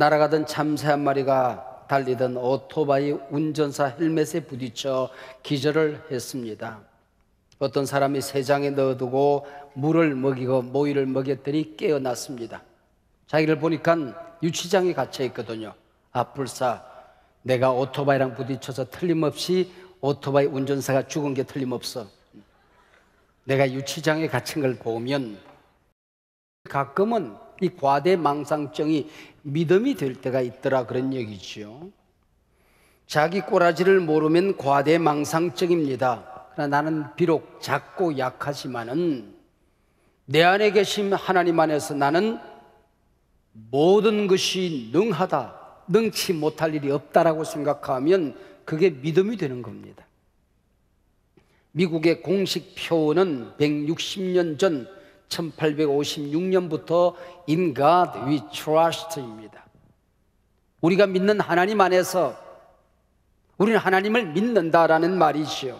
날아가던 참새 한 마리가 달리던 오토바이 운전사 헬멧에 부딪혀 기절을 했습니다. 어떤 사람이 세장에 넣어두고 물을 먹이고 모이를 먹였더니 깨어났습니다. 자기를 보니까 유치장에 갇혀 있거든요. 아뿔싸 내가 오토바이랑 부딪혀서 틀림없이 오토바이 운전사가 죽은 게 틀림없어. 내가 유치장에 갇힌 걸 보면 가끔은 이 과대망상증이 믿음이 될 때가 있더라 그런 얘기죠. 자기 꼬라지를 모르면 과대망상증입니다. 그러나 나는 비록 작고 약하지만은 내 안에 계신 하나님 안에서 나는 모든 것이 능하다, 능치 못할 일이 없다라고 생각하면 그게 믿음이 되는 겁니다. 미국의 공식 표어는 160년 전 1856년부터 In God we trust입니다. 우리가 믿는 하나님 안에서 우리는 하나님을 믿는다라는 말이지요.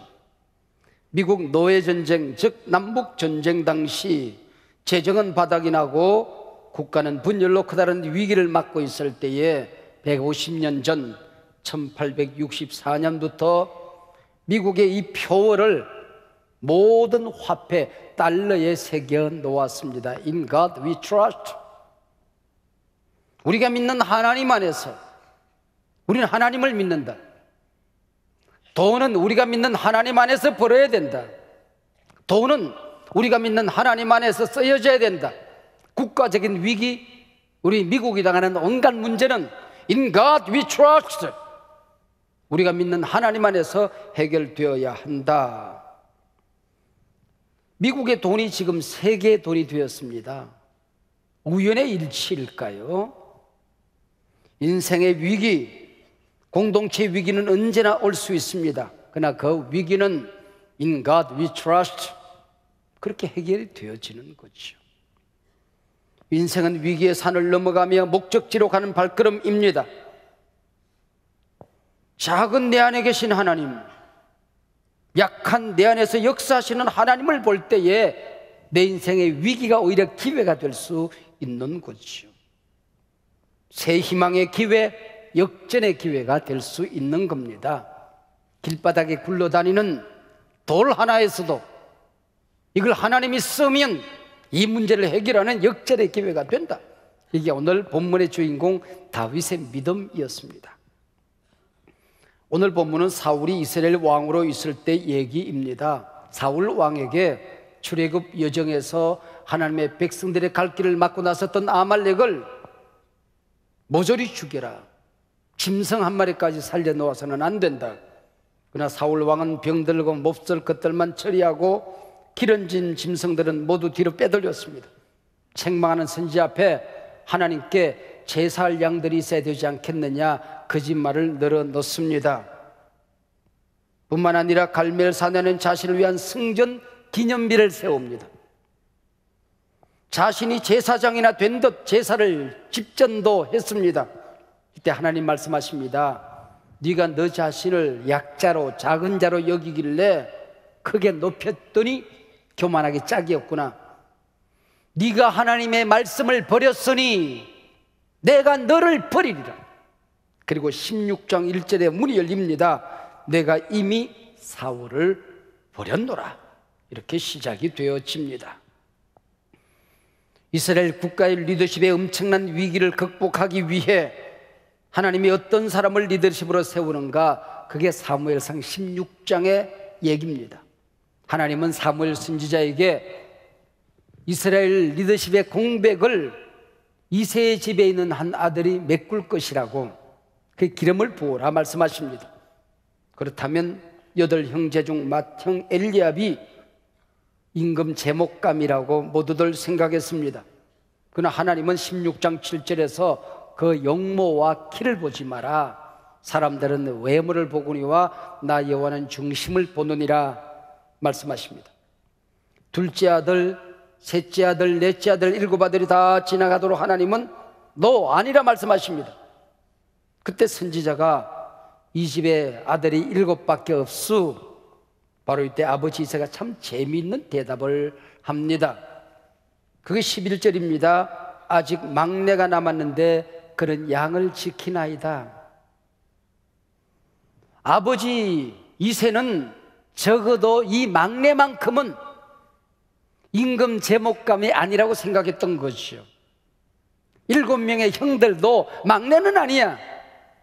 미국 노예 전쟁, 즉 남북 전쟁 당시 재정은 바닥이 나고 국가는 분열로 커다란 위기를 맞고 있을 때에 150년 전 1864년부터 미국의 이 표어를 모든 화폐 달러에 새겨 놓았습니다. In God we trust. 우리가 믿는 하나님 안에서 우리는 하나님을 믿는다. 돈은 우리가 믿는 하나님 안에서 벌어야 된다. 돈은 우리가 믿는 하나님 안에서 쓰여져야 된다. 국가적인 위기, 우리 미국이 당하는 온갖 문제는 In God we trust. 우리가 믿는 하나님 안에서 해결되어야 한다. 미국의 돈이 지금 세계 돈이 되었습니다. 우연의 일치일까요? 인생의 위기, 공동체 위기는 언제나 올 수 있습니다. 그러나 그 위기는 in God we trust 그렇게 해결이 되어지는 거죠. 인생은 위기의 산을 넘어가며 목적지로 가는 발걸음입니다. 작은 내 안에 계신 하나님, 약한 내 안에서 역사하시는 하나님을 볼 때에 내 인생의 위기가 오히려 기회가 될 수 있는 거죠. 새 희망의 기회, 역전의 기회가 될 수 있는 겁니다. 길바닥에 굴러다니는 돌 하나에서도 이걸 하나님이 쓰면 이 문제를 해결하는 역전의 기회가 된다. 이게 오늘 본문의 주인공 다윗의 믿음이었습니다. 오늘 본문은 사울이 이스라엘 왕으로 있을 때 얘기입니다. 사울 왕에게 출애굽 여정에서 하나님의 백성들의 갈 길을 막고 나섰던 아말렉을 모조리 죽여라. 짐승 한 마리까지 살려놓아서는 안 된다. 그러나 사울 왕은 병들고 몹쓸 것들만 처리하고 기름진 짐승들은 모두 뒤로 빼돌렸습니다. 책망하는 선지 앞에 하나님께 제사할 양들이 있어야 되지 않겠느냐 거짓말을 늘어놓습니다. 뿐만 아니라 갈멜산에는 자신을 위한 승전 기념비를 세웁니다. 자신이 제사장이나 된 듯 제사를 집전도 했습니다. 이때 하나님 말씀하십니다. 네가 너 자신을 약자로 작은 자로 여기길래 크게 높였더니 교만하게 짝이었구나. 네가 하나님의 말씀을 버렸으니 내가 너를 버리리라. 그리고 16장 1절에 문이 열립니다. 내가 이미 사울을 버렸노라. 이렇게 시작이 되어집니다. 이스라엘 국가의 리더십의 엄청난 위기를 극복하기 위해 하나님이 어떤 사람을 리더십으로 세우는가 그게 사무엘상 16장의 얘기입니다. 하나님은 사무엘 선지자에게 이스라엘 리더십의 공백을 이세의 집에 있는 한 아들이 메꿀 것이라고 그 기름을 부어라 말씀하십니다. 그렇다면 여덟 형제 중 맏형 엘리압이 임금 제목감이라고 모두들 생각했습니다. 그러나 하나님은 16장 7절에서 그 용모와 키를 보지 마라. 사람들은 외모를 보거니와 나 여호와는 중심을 보느니라 말씀하십니다. 둘째 아들, 셋째 아들, 넷째 아들, 일곱 아들이 다 지나가도록 하나님은 너 아니라 말씀하십니다. 그때 선지자가 이 집에 아들이 일곱밖에 없수 바로 이때 아버지 이세가 참 재미있는 대답을 합니다. 그게 11절입니다. 아직 막내가 남았는데 그는 양을 지키나이다. 아버지 이세는 적어도 이 막내만큼은 임금 제목감이 아니라고 생각했던 것이요. 일곱 명의 형들도 막내는 아니야.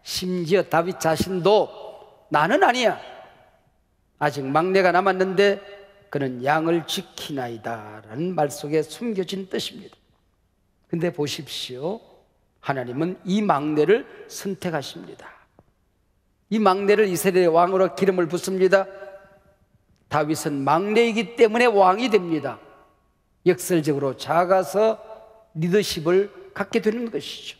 심지어 다윗 자신도 나는 아니야. 아직 막내가 남았는데 그는 양을 지키나이다. 라는 말 속에 숨겨진 뜻입니다. 근데 보십시오. 하나님은 이 막내를 선택하십니다. 이 막내를 이스라엘의 왕으로 기름을 붓습니다. 다윗은 막내이기 때문에 왕이 됩니다. 역설적으로 작아서 리더십을 갖게 되는 것이죠.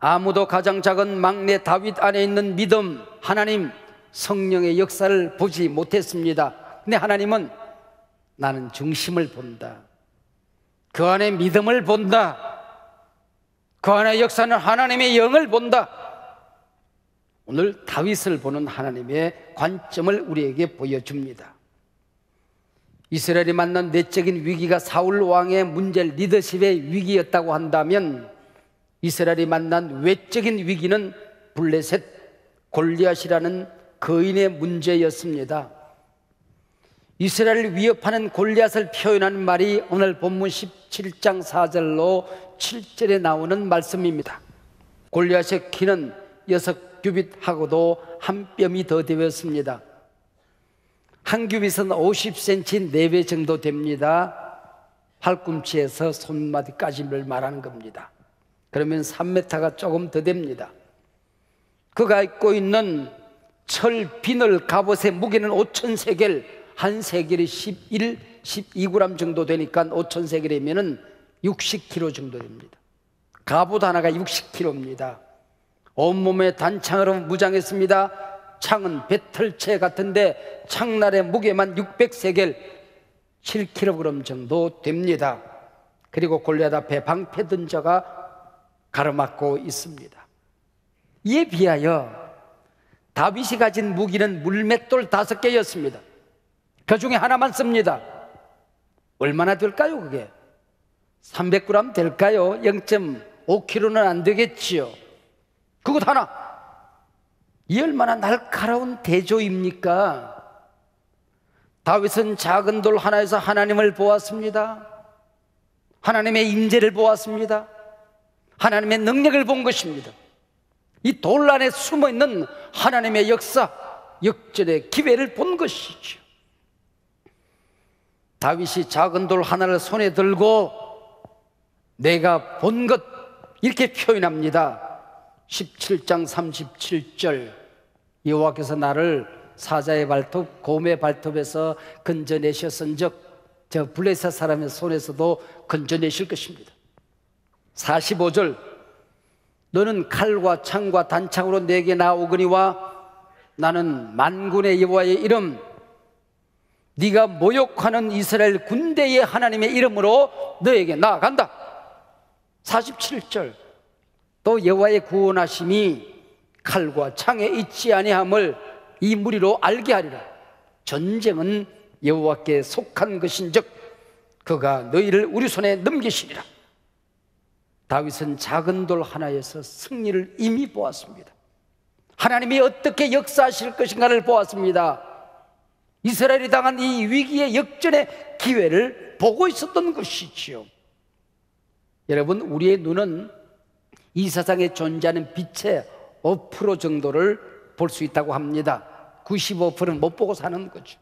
아무도 가장 작은 막내 다윗 안에 있는 믿음, 하나님, 성령의 역사를 보지 못했습니다. 근데 하나님은 나는 중심을 본다. 그 안에 믿음을 본다. 그 안에 역사는 하나님의 영을 본다. 오늘 다윗을 보는 하나님의 관점을 우리에게 보여줍니다. 이스라엘이 만난 내적인 위기가 사울 왕의 문제 리더십의 위기였다고 한다면 이스라엘이 만난 외적인 위기는 블레셋 골리앗이라는 거인의 문제였습니다. 이스라엘을 위협하는 골리앗을 표현하는 말이 오늘 본문 17장 4절로 7절에 나오는 말씀입니다. 골리앗의 키는 여섯 규빗하고도 한 뼘이 더 되었습니다. 한 규빗은 50cm 4배 정도 됩니다. 팔꿈치에서 손마디까지를 말하는 겁니다. 그러면 3m가 조금 더 됩니다. 그가 입고 있는 철 비늘 갑옷의 무게는 5천 세겔, 한 세겔이 11, 12g 정도 되니까 5천 세겔이면 60kg 정도 됩니다. 갑옷 하나가 60kg입니다. 온몸에 단창으로 무장했습니다. 창은 배틀채 같은데 창날의 무게만 600세겔 7kg 정도 됩니다. 그리고 골리앗 앞에 방패 든 자가 가로막고 있습니다. 이에 비하여 다윗이 가진 무기는 물맷돌 다섯 개였습니다. 그 중에 하나만 씁니다. 얼마나 될까요, 그게? 300g 될까요? 0.5kg는 안 되겠지요. 그것 하나. 이 얼마나 날카로운 대조입니까? 다윗은 작은 돌 하나에서 하나님을 보았습니다. 하나님의 임재를 보았습니다. 하나님의 능력을 본 것입니다. 이 돌 안에 숨어 있는 하나님의 역사, 역전의 기회를 본 것이죠. 다윗이 작은 돌 하나를 손에 들고 내가 본 것 이렇게 표현합니다. 17장 37절 여호와께서 나를 사자의 발톱, 곰의 발톱에서 건져내셨은즉 저 블레셋 사람의 손에서도 건져내실 것입니다. 45절 너는 칼과 창과 단창으로 내게 나오거니와 나는 만군의 여호와의 이름 네가 모욕하는 이스라엘 군대의 하나님의 이름으로 너에게 나아간다. 47절 또 여호와의 구원하심이 칼과 창에 있지 아니함을 이 무리로 알게 하리라. 전쟁은 여호와께 속한 것인즉 그가 너희를 우리 손에 넘기시리라. 다윗은 작은 돌 하나에서 승리를 이미 보았습니다. 하나님이 어떻게 역사하실 것인가를 보았습니다. 이스라엘이 당한 이 위기의 역전의 기회를 보고 있었던 것이지요. 여러분, 우리의 눈은 이 세상에 존재하는 빛의 5% 정도를 볼 수 있다고 합니다. 95%는 못 보고 사는 거죠.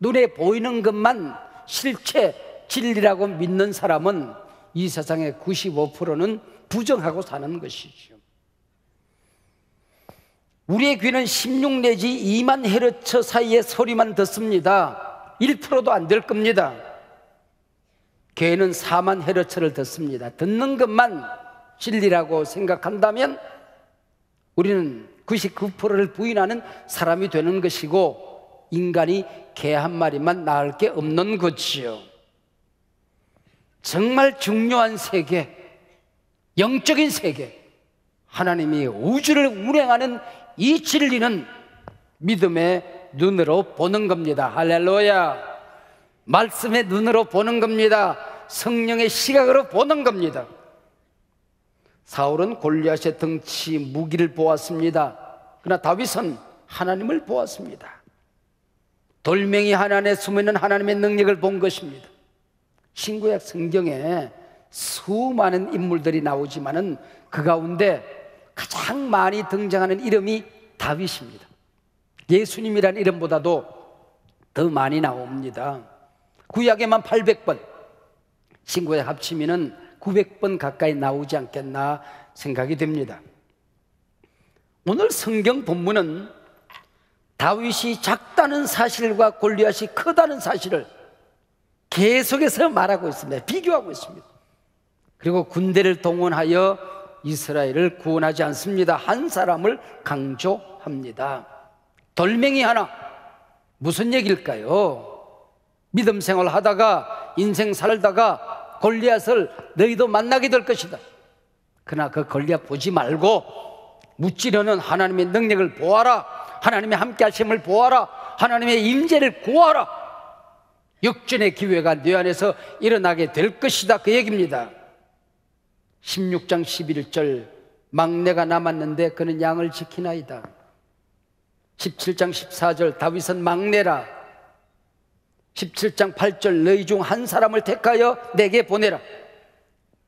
눈에 보이는 것만 실체 진리라고 믿는 사람은 이 세상의 95%는 부정하고 사는 것이죠. 우리의 귀는 16 내지 2만 헤르츠 사이의 소리만 듣습니다. 1%도 안 될 겁니다. 개는 4만 헤르츠를 듣습니다. 듣는 것만 진리라고 생각한다면 우리는 99%를 부인하는 사람이 되는 것이고 인간이 개 한 마리만 낳을 게 없는 거지요. 정말 중요한 세계, 영적인 세계, 하나님이 우주를 운행하는 이 진리는 믿음의 눈으로 보는 겁니다. 할렐루야. 말씀의 눈으로 보는 겁니다. 성령의 시각으로 보는 겁니다. 사울은 골리앗의 덩치 무기를 보았습니다. 그러나 다윗은 하나님을 보았습니다. 돌멩이 하나 안에 숨어 있는 하나님의 능력을 본 것입니다. 신구약 성경에 수많은 인물들이 나오지만은 그 가운데 가장 많이 등장하는 이름이 다윗입니다. 예수님이란 이름보다도 더 많이 나옵니다. 구약에만 800번, 신구에 합치면은 900번 가까이 나오지 않겠나 생각이 됩니다. 오늘 성경 본문은 다윗이 작다는 사실과 골리앗이 크다는 사실을 계속해서 말하고 있습니다. 비교하고 있습니다. 그리고 군대를 동원하여 이스라엘을 구원하지 않습니다. 한 사람을 강조합니다. 돌멩이 하나. 무슨 얘기일까요? 믿음 생활 하다가 인생 살다가 골리앗을 너희도 만나게 될 것이다. 그러나 그 골리앗 보지 말고 무찌려는 하나님의 능력을 보아라. 하나님의 함께 하심을 보아라. 하나님의 임재를 구하라. 역전의 기회가 내 안에서 일어나게 될 것이다. 그 얘기입니다. 16장 11절 막내가 남았는데 그는 양을 지키나이다. 17장 14절 다윗은 막내라. 17장 8절 너희 중 한 사람을 택하여 내게 보내라.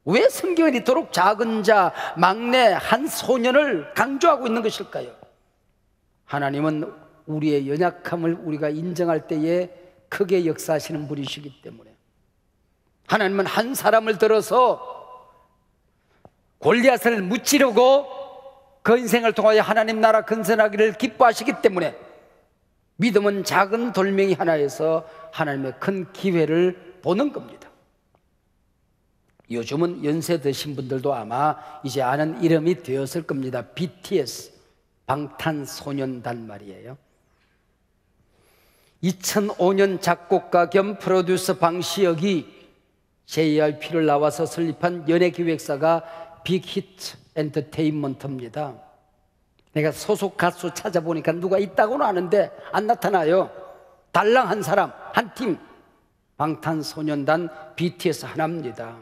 왜 성경은 이토록 작은 자, 막내 한 소년을 강조하고 있는 것일까요? 하나님은 우리의 연약함을 우리가 인정할 때에 크게 역사하시는 분이시기 때문에 하나님은 한 사람을 들어서 골리앗을 무찌르고 그 인생을 통하여 하나님 나라 건설하기를 기뻐하시기 때문에 믿음은 작은 돌멩이 하나에서 하나님의 큰 기회를 보는 겁니다. 요즘은 연세 드신 분들도 아마 이제 아는 이름이 되었을 겁니다. BTS, 방탄소년단 말이에요. 2005년 작곡가 겸 프로듀서 방시혁이 JYP를 나와서 설립한 연예기획사가 빅히트 엔터테인먼트입니다. 내가 소속 가수 찾아보니까 누가 있다고는 아는데 안 나타나요. 달랑 한 사람, 한 팀. 방탄소년단 BTS 하나입니다.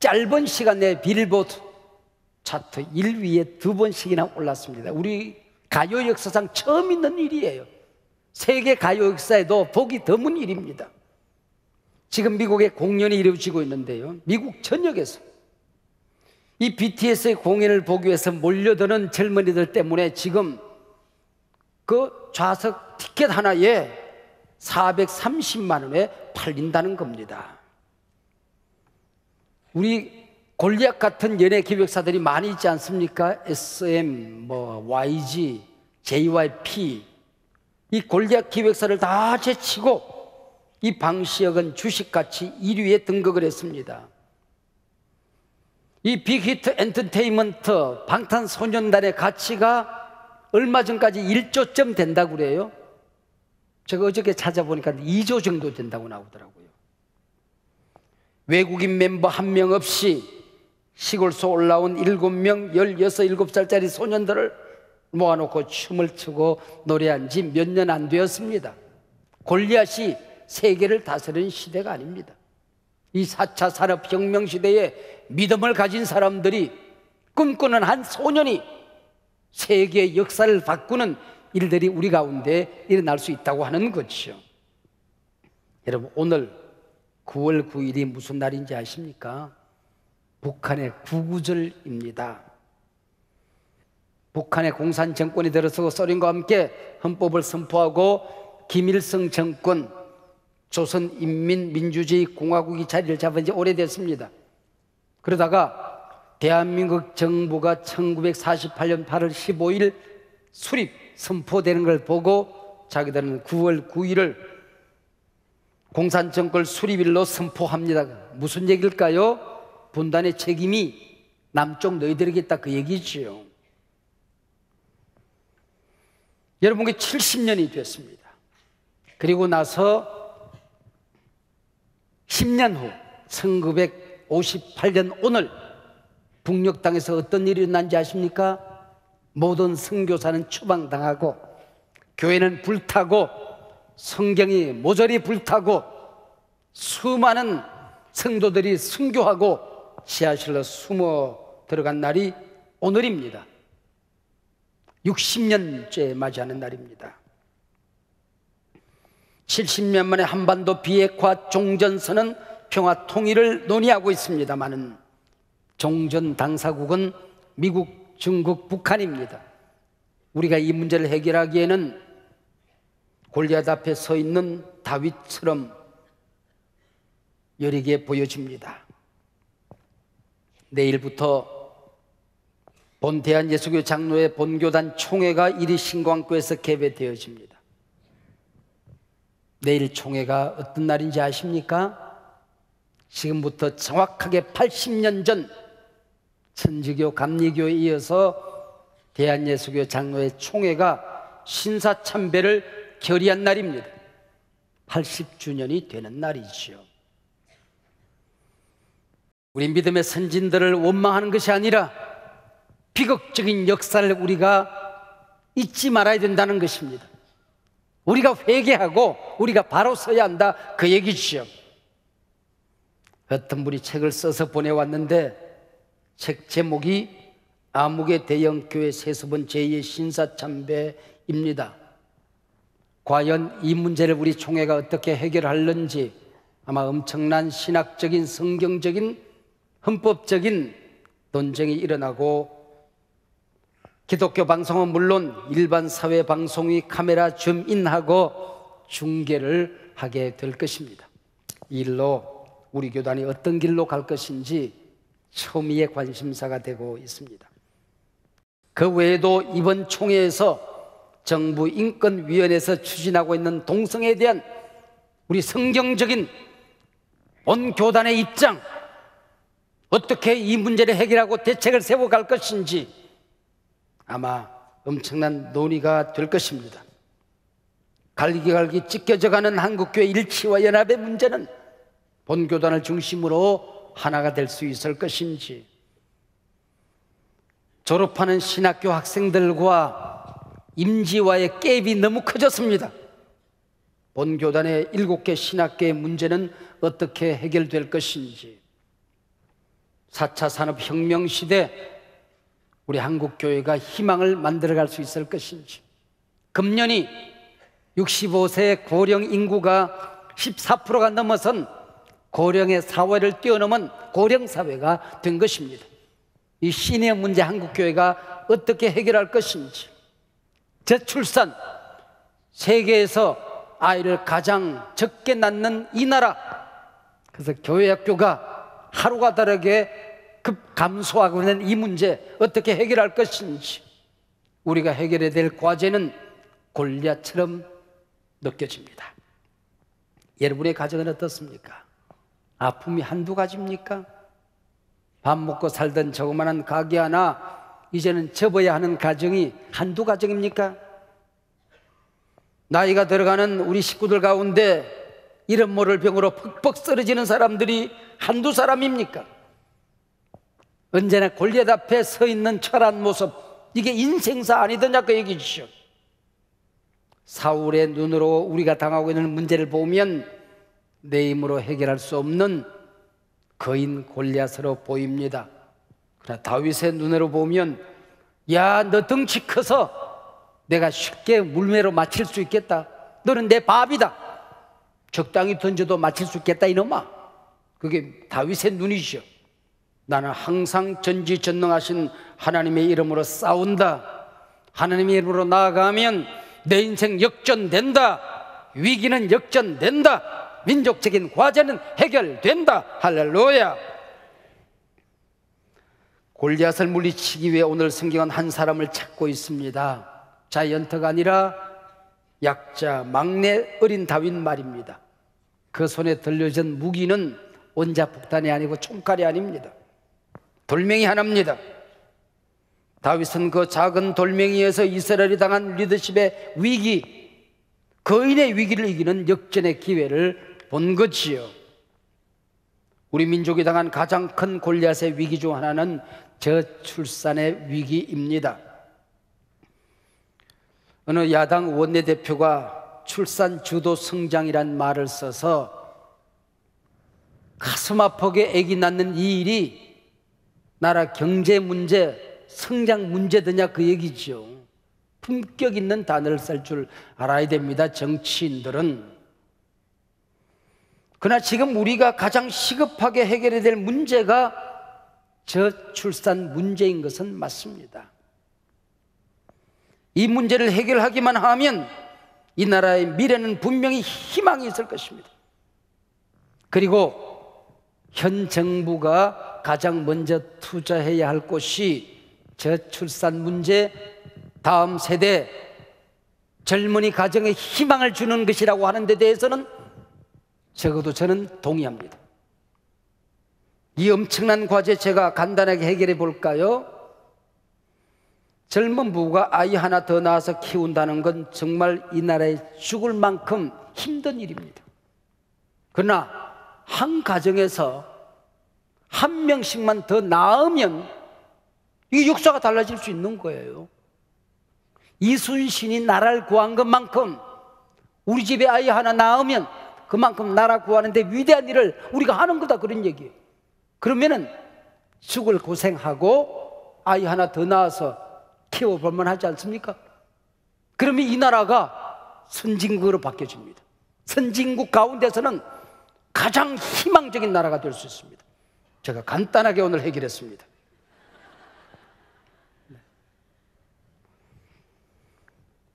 짧은 시간 내에 빌보드 차트 1위에 두 번씩이나 올랐습니다. 우리 가요 역사상 처음 있는 일이에요. 세계 가요 역사에도 보기 드문 일입니다. 지금 미국에 공연이 이루어지고 있는데요. 미국 전역에서 이 BTS의 공연을 보기 위해서 몰려드는 젊은이들 때문에 지금 그 좌석 티켓 하나에 430만 원에 팔린다는 겁니다. 우리 골리앗 같은 연예 기획사들이 많이 있지 않습니까? SM, 뭐 YG, JYP 이 골리앗 기획사를 다 제치고 이 방시혁은 주식가치 1위에 등극을 했습니다. 이 빅히트 엔터테인먼트 방탄소년단의 가치가 얼마 전까지 1조점 된다고 그래요. 제가 어저께 찾아보니까 2조 정도 된다고 나오더라고요. 외국인 멤버 한 명 없이 시골서 올라온 7명, 16, 7살짜리 소년들을 모아놓고 춤을 추고 노래한 지 몇 년 안 되었습니다. 골리앗이 세계를 다스리는 시대가 아닙니다. 이 4차 산업혁명 시대에 믿음을 가진 사람들이 꿈꾸는 한 소년이 세계의 역사를 바꾸는 일들이 우리 가운데 일어날 수 있다고 하는 것이죠. 여러분, 오늘 9월 9일이 무슨 날인지 아십니까? 북한의 구구절입니다. 북한의 공산 정권이 들어서고 소련과 함께 헌법을 선포하고 김일성 정권 조선인민민주주의 공화국이 자리를 잡은 지 오래됐습니다. 그러다가 대한민국 정부가 1948년 8월 15일 수립 선포되는 걸 보고 자기들은 9월 9일을 공산 정권 수립일로 선포합니다. 무슨 얘기일까요? 분단의 책임이 남쪽 너희들에게 있다 그 얘기지요. 여러분께 70년이 됐습니다. 그리고 나서 10년 후 1958년 오늘 북녘 땅에서 어떤 일이 일어난지 아십니까? 모든 선교사는 추방당하고 교회는 불타고 성경이 모조리 불타고 수많은 성도들이 순교하고 지하실로 숨어 들어간 날이 오늘입니다. 60년째 맞이하는 날입니다. 70년 만에 한반도 비핵화 종전선언 평화 통일을 논의하고 있습니다만은 종전 당사국은 미국, 중국, 북한입니다. 우리가 이 문제를 해결하기에는 골리앗 앞에 서 있는 다윗처럼 여리게 보여집니다. 내일부터 본 대한예수교 장로회 본교단 총회가 이리 신광교에서 개회되어집니다. 내일 총회가 어떤 날인지 아십니까? 지금부터 정확하게 80년 전 천주교 감리교에 이어서 대한예수교 장로회 총회가 신사참배를 결의한 날입니다. 80주년이 되는 날이지요. 우리 믿음의 선진들을 원망하는 것이 아니라 비극적인 역사를 우리가 잊지 말아야 된다는 것입니다. 우리가 회개하고 우리가 바로 서야 한다 그 얘기죠. 어떤 분이 책을 써서 보내왔는데 책 제목이 아무개 대형교회 세수본 제2의 신사참배입니다. 과연 이 문제를 우리 총회가 어떻게 해결하는지 아마 엄청난 신학적인 성경적인 헌법적인 논쟁이 일어나고 기독교 방송은 물론 일반 사회 방송이 카메라 줌인하고 중계를 하게 될 것입니다. 이 일로 우리 교단이 어떤 길로 갈 것인지 처음의 관심사가 되고 있습니다. 그 외에도 이번 총회에서 정부 인권위원회에서 추진하고 있는 동성에 대한 우리 성경적인 온 교단의 입장, 어떻게 이 문제를 해결하고 대책을 세워갈 것인지 아마 엄청난 논의가 될 것입니다. 갈기갈기 찢겨져가는 한국교회 일치와 연합의 문제는 본교단을 중심으로 하나가 될 수 있을 것인지 졸업하는 신학교 학생들과 임지와의 갭이 너무 커졌습니다. 본교단의 일곱 개 신학교의 문제는 어떻게 해결될 것인지 4차 산업혁명 시대 우리 한국 교회가 희망을 만들어갈 수 있을 것인지. 금년이 65세 고령 인구가 14%가 넘어선 고령의 사회를 뛰어넘은 고령 사회가 된 것입니다. 이 시니어 문제 한국 교회가 어떻게 해결할 것인지. 저출산 세계에서 아이를 가장 적게 낳는 이 나라. 그래서 교회 학교가 하루가 다르게 급 감소하고 있는 이 문제 어떻게 해결할 것인지 우리가 해결해야 될 과제는 골리앗처럼 느껴집니다. 여러분의 가정은 어떻습니까? 아픔이 한두 가지입니까? 밥 먹고 살던 조그마한 가게 하나 이제는 접어야 하는 가정이 한두 가정입니까? 나이가 들어가는 우리 식구들 가운데 이름 모를 병으로 퍽퍽 쓰러지는 사람들이 한두 사람입니까? 언제나 골리앗 앞에 서 있는 철한 모습 이게 인생사 아니더냐 그 얘기죠. 사울의 눈으로 우리가 당하고 있는 문제를 보면 내 힘으로 해결할 수 없는 거인 골리앗으로 보입니다. 그러나 다윗의 눈으로 보면 야 너 덩치 커서 내가 쉽게 물매로 맞힐 수 있겠다. 너는 내 밥이다. 적당히 던져도 맞힐 수 있겠다 이놈아. 그게 다윗의 눈이죠. 나는 항상 전지전능하신 하나님의 이름으로 싸운다. 하나님의 이름으로 나아가면 내 인생 역전된다. 위기는 역전된다. 민족적인 과제는 해결된다. 할렐루야. 골리앗을 물리치기 위해 오늘 성경은 한 사람을 찾고 있습니다. 자이언트가 아니라 약자, 막내 어린 다윗 말입니다. 그 손에 들려진 무기는 원자폭탄이 아니고 총칼이 아닙니다. 돌멩이 하나입니다. 다윗은 그 작은 돌멩이에서 이스라엘이 당한 리더십의 위기, 거인의 위기를 이기는 역전의 기회를 본 거지요. 우리 민족이 당한 가장 큰 골리앗의 위기 중 하나는 저출산의 위기입니다. 어느 야당 원내대표가 출산 주도 성장이란 말을 써서 가슴 아프게 아기 낳는 이 일이 나라 경제 문제, 성장 문제드냐 그 얘기죠. 품격 있는 단어를 쓸 줄 알아야 됩니다. 정치인들은. 그러나 지금 우리가 가장 시급하게 해결해야 될 문제가 저출산 문제인 것은 맞습니다. 이 문제를 해결하기만 하면 이 나라의 미래는 분명히 희망이 있을 것입니다. 그리고 현 정부가 가장 먼저 투자해야 할 곳이 저출산 문제, 다음 세대 젊은이 가정에 희망을 주는 것이라고 하는 데 대해서는 적어도 저는 동의합니다. 이 엄청난 과제 제가 간단하게 해결해 볼까요? 젊은 부부가 아이 하나 더 낳아서 키운다는 건 정말 이 나라에 죽을 만큼 힘든 일입니다. 그러나 한 가정에서 한 명씩만 더 낳으면 이 역사가 달라질 수 있는 거예요. 이순신이 나라를 구한 것만큼 우리 집에 아이 하나 낳으면 그만큼 나라 구하는데 위대한 일을 우리가 하는 거다 그런 얘기예요. 그러면은 죽을 고생하고 아이 하나 더 낳아서 키워볼만 하지 않습니까? 그러면 이 나라가 선진국으로 바뀌어집니다. 선진국 가운데서는 가장 희망적인 나라가 될 수 있습니다. 제가 간단하게 오늘 해결했습니다. 네.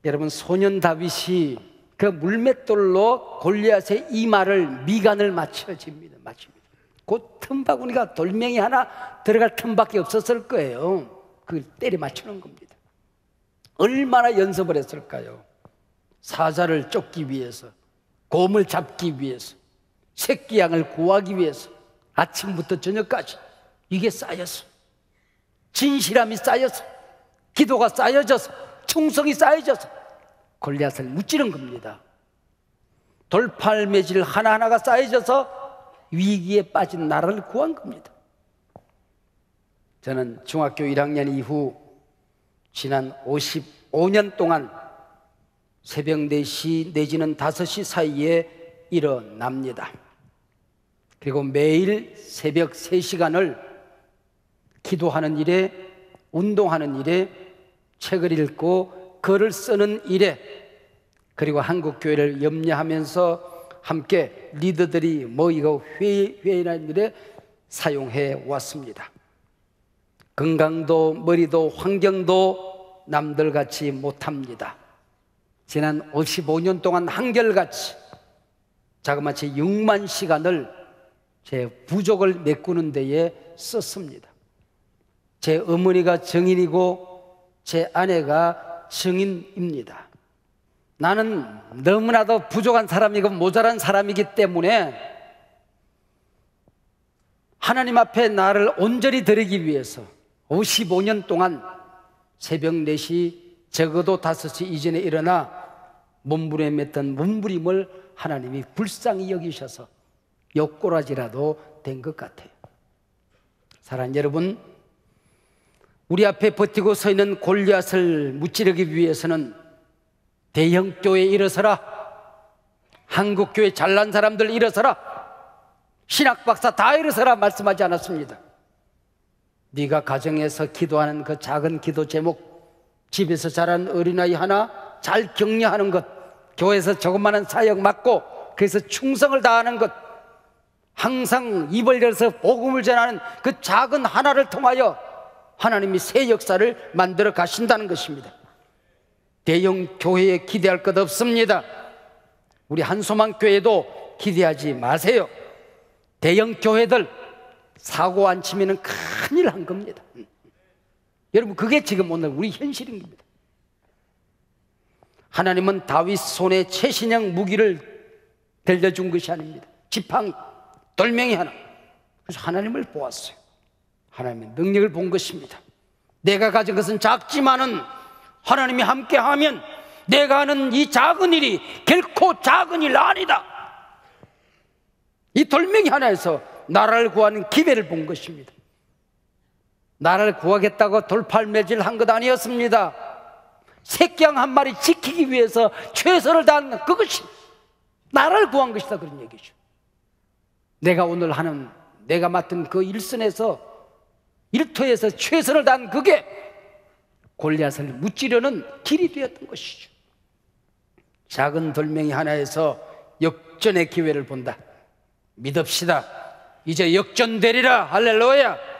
여러분 소년 다윗이 그 물맷돌로 골리앗의 이마를 미간을 맞춰집니다. 맞춥니다. 곧 틈바구니가 돌멩이 하나 들어갈 틈밖에 없었을 거예요. 그걸 때려 맞추는 겁니다. 얼마나 연습을 했을까요? 사자를 쫓기 위해서, 곰을 잡기 위해서, 새끼 양을 구하기 위해서 아침부터 저녁까지 이게 쌓여서 진실함이 쌓여서 기도가 쌓여져서 충성이 쌓여져서 골리앗을 무찌른 겁니다. 돌팔 매질 하나하나가 쌓여져서 위기에 빠진 나라를 구한 겁니다. 저는 중학교 1학년 이후 지난 55년 동안 새벽 4시 내지는 5시 사이에 일어납니다. 그리고 매일 새벽 3시간을 기도하는 일에, 운동하는 일에, 책을 읽고 글을 쓰는 일에, 그리고 한국교회를 염려하면서 함께 리더들이 모이고 회의, 회의하는 일에 사용해 왔습니다. 건강도 머리도 환경도 남들 같이 못합니다. 지난 55년 동안 한결같이 자그마치 6만 시간을 제 부족을 메꾸는 데에 썼습니다. 제 어머니가 정인이고 제 아내가 정인입니다. 나는 너무나도 부족한 사람이고 모자란 사람이기 때문에 하나님 앞에 나를 온전히 드리기 위해서 55년 동안 새벽 4시 적어도 5시 이전에 일어나 몸부림했던 몸부림을 하나님이 불쌍히 여기셔서 옆꼬라지라도 된 것 같아요. 사랑 여러분, 우리 앞에 버티고 서 있는 골리앗을 무찌르기 위해서는 대형 교회 일어서라. 한국 교회 잘난 사람들 일어서라. 신학 박사 다 일어서라 말씀하지 않았습니다. 네가 가정에서 기도하는 그 작은 기도 제목, 집에서 자란 어린아이 하나 잘 격려하는 것, 교회에서 조그마한 사역 맡고 그래서 충성을 다하는 것, 항상 입을 열어서 복음을 전하는 그 작은 하나를 통하여 하나님이 새 역사를 만들어 가신다는 것입니다. 대형 교회에 기대할 것 없습니다. 우리 한소만 교회도 기대하지 마세요. 대형 교회들 사고 안 치면 큰일 한 겁니다. 여러분, 그게 지금 오늘 우리 현실인 겁니다. 하나님은 다윗 손에 최신형 무기를 들려준 것이 아닙니다. 지팡이. 돌멩이 하나. 그래서 하나님을 보았어요. 하나님의 능력을 본 것입니다. 내가 가진 것은 작지만은 하나님이 함께 하면 내가 하는 이 작은 일이 결코 작은 일 아니다. 이 돌멩이 하나에서 나라를 구하는 기회를 본 것입니다. 나라를 구하겠다고 돌팔매질 한 것 아니었습니다. 새끼양 한 마리 지키기 위해서 최선을 다한 그것이 나라를 구한 것이다 그런 얘기죠. 내가 오늘 하는 내가 맡은 그 일선에서 일터에서 최선을 다한 그게 골리앗을 무찌려는 길이 되었던 것이죠. 작은 돌멩이 하나에서 역전의 기회를 본다. 믿읍시다. 이제 역전되리라. 할렐루야.